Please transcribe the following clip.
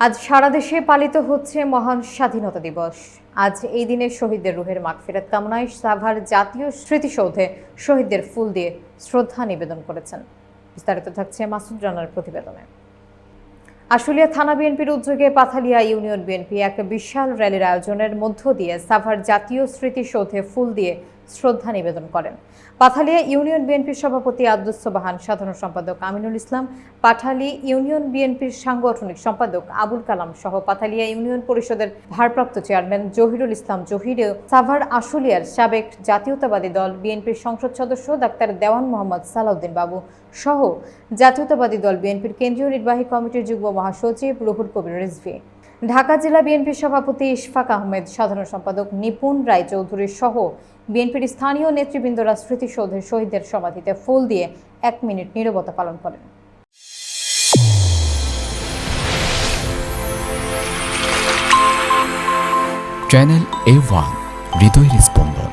আজ সারা দেশে পালিত হচ্ছে মহান স্বাধীনতা দিবস। আজ এই দিনে শহীদদের রুহের মাগফিরাত কামনায় সাভার জাতীয় স্মৃতিসৌধে শহীদদের ফুল দিয়ে শ্রদ্ধা নিবেদন করেছেন। বিস্তারিত থাকছে মাসুদ রানার প্রতিবেদনে। আশুলিয়া থানা বিএনপির উদ্যোগে পাথালিয়া ইউনিয়ন বিএনপি এক বিশাল র্যালির আয়োজনের মধ্য দিয়ে সাভার জাতীয় স্মৃতিসৌধে ফুল দিয়ে শ্রদ্ধা নিবেদন করেন। পাথালিয়া ইউনিয়ন বিএনপির সভাপতি আব্দুস সোবাহান, সাধারণ সম্পাদক আমিনুল ইসলাম, পাঠালি ইউনিয়ন বিএনপির সাংগঠনিক সম্পাদক আবুল কালাম সহ পাথালিয়া ইউনিয়ন পরিষদের ভারপ্রাপ্ত চেয়ারম্যান জহিরুল ইসলাম জহিরেও সাভার আশুলিয়ার সাবেক জাতীয়তাবাদী দল বিএনপির সংসদ সদস্য ডাক্তার দেওয়ান মোহাম্মদ সালাউদ্দিন বাবু সহ জাতীয়তাবাদী দল বিএনপির কেন্দ্রীয় নির্বাহী কমিটির যুগ্ম মহাসচিব রুহুল কবির রিজভি। ঢাকা জেলা বিএনপির সভাপতি ইশফাক আহমেদ, সাধারণ সম্পাদক নিপুণ রায়চৌধুরী সহ বিএনপির স্থানীয় নেতৃবৃন্দরা স্মৃতিসৌধের শহীদদের সমাধিতে ফুল দিয়ে এক মিনিট নীরবতা পালন করেন। চ্যানেল এ ওয়ান, হৃদয়ের স্পন্দন।